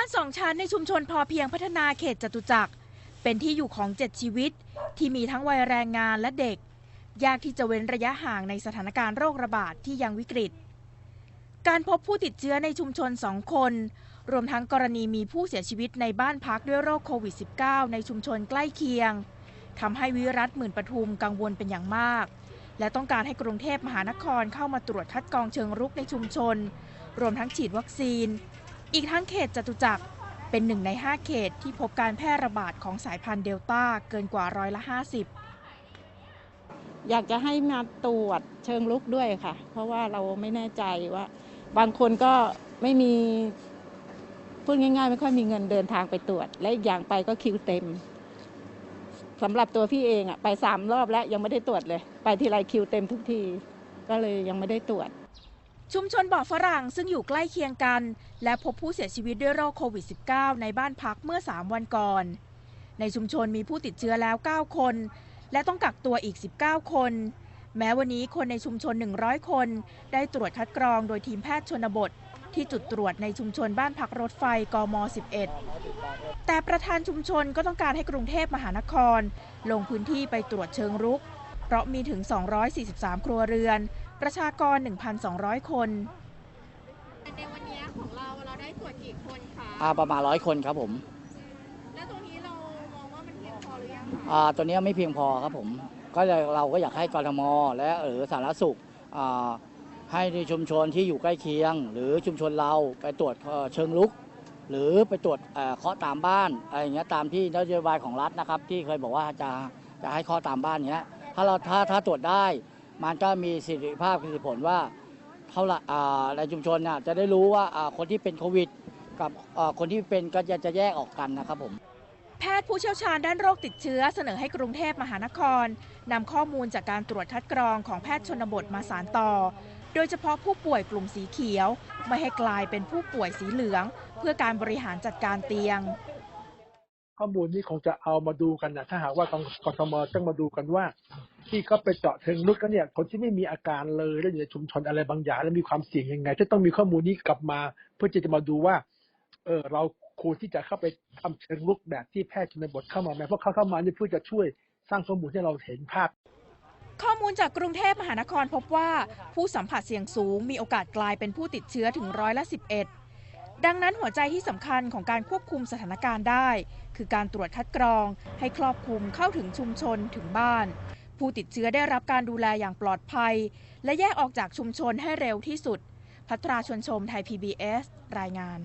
านสองชั้นในชุมชนพอเพียงพัฒนาเขตจตุจักร เป็นที่อยู่ของเจ็ดชีวิต ที่มีทั้งวัยแรงงานและเด็ก ยากที่จะเว้นระยะห่างในสถานการณ์โรคระบาดที่ยังวิกฤต การพบผู้ติดเชื้อในชุมชนสองคน รวมทั้งกรณีมีผู้เสียชีวิตในบ้านพักด้วยโรคโควิด -19 ในชุมชนใกล้เคียงทำให้วิรัตหมื่นปทุมกังวลเป็นอย่างมาก และต้องการให้กรุงเทพมหานครเข้ามาตรวจคัดกรองเชิงรุกในชุมชน รวมทั้งฉีดวัคซีน อีกทั้งเขตจตุจักรเป็นหนึ่งใน 5 เขตที่พบการแพร่ระบาดของสายพันธุ์เดลต้าเกินกว่าร้อยละ 50 อยากจะให้มาตรวจเชิงลุกด้วยค่ะ เพราะว่าเราไม่แน่ใจว่า บางคนก็ไม่มีพูดง่ายๆ ไม่ค่อยมีเงินเดินทางไปตรวจ และอีกอย่างไปก็คิวเต็มสำหรับตัวพี่เองอะไปสามรอบแล้วยังไม่ได้ตรวจเลย ไปทีไรคิวเต็มทุกที ก็เลยยังไม่ได้ตรวจ ชุมชนบ่อฝรั่งซึ่งอยู่ใกล้เคียงกัน และพบผู้เสียชีวิตด้วยโรคโควิด -19 ในบ้านพักเมื่อ 3 วันก่อน ในชุมชนมีผู้ติดเชื้อแล้ว 9 คน และต้องกักตัวอีก 19 คน แม้วันนี้คนในชุมชน 100 คน ได้ตรวจคัดกรองโดยทีมแพทย์ชนบท ที่จุดตรวจในชุมชนบ้านพักรถไฟกม 11 แต่ประธานชุมชนก็ต้องการให้กรุงเทพมหานคร ลงพื้นที่ไปตรวจเชิงรุก เพราะมีถึง 243 ครัวเรือน ประชากร 1,200 คนในวันนี้ของเราเราได้ตรวจกี่คนคะอ่าประมาณร้อยคนครับผม แล้วตรงนี้เรามองว่ามันเพียงพอหรือยังคะอ่าตัวเนี้ยไม่เพียงพอครับผม ก็เลยเราก็อยากให้กรทมและหรือสาธารณสุขอ่าให้ในชุมชนที่อยู่ใกล้เคียง หรือชุมชนเราไปตรวจเอ่อเชิงลุก หรือไปตรวจเอ่อเคาะตามบ้านอะไรอย่างเงี้ยตามที่นโยบายของรัฐนะครับ ที่เคยบอกว่าจะจะให้เคาะตามบ้านเงี้ยถ้าเราถ้าถ้าตรวจได้ มันก็มีสิทธิภาพสิทธิผลว่าเท่าไหร่อ่าในชุมชนน่ะจะได้รู้ว่าอ่าคนที่เป็นโควิด กับอ่าคนที่เป็นก็จะจะแยกออกกันนะครับผมแพทย์ผู้เชี่ยวชาญด้านโรคติดเชื้อเสนอให้กรุงเทพมหานครนำข้อมูลจากการตรวจคัดกรองของแพทย์ชนบทมาสานต่อ โดยเฉพาะผู้ป่วยกลุ่มสีเขียว ไม่ให้กลายเป็นผู้ป่วยสีเหลือง เพื่อการบริหารจัดการเตียง ข้อมูลนี้คงจะเอามาดูกันนะถ้าหากว่ากกทมต้องมาดูกันว่า ที่เขาไปเจาะเชิงลึกกันเนี่ยคนที่ไม่มีอาการเลยแล้วอยู่ในชุมชนอะไรบางอย่าง แล้วมีความเสี่ยงยังไงจะต้องมีข้อมูลนี้กลับมา เพื่อที่จะมาดูว่า เออเราควรที่จะเข้าไปทำเชิงลึกแบบที่แพทย์ชนบทเข้ามาไหมเพราะเขาเข้ามานี่เพื่อจะช่วยสร้างข้อมูลให้เราเห็นภาพ ข้อมูลจากกรุงเทพมหานครพบว่า ผู้สัมผัสเสี่ยงสูง มีโอกาสกลายเป็นผู้ติดเชื้อถึงร้อยละ11 ดังนั้นหัวใจที่สำคัญของการควบคุมสถานการณ์ได้ คือการตรวจคัดกรองให้ครอบคลุมเข้าถึงชุมชนถึงบ้าน ผู้ติดเชื้อได้รับการดูแลอย่างปลอดภัย และแยกออกจากชุมชนให้เร็วที่สุด พัทราชวนชมไทย PBS รายงาน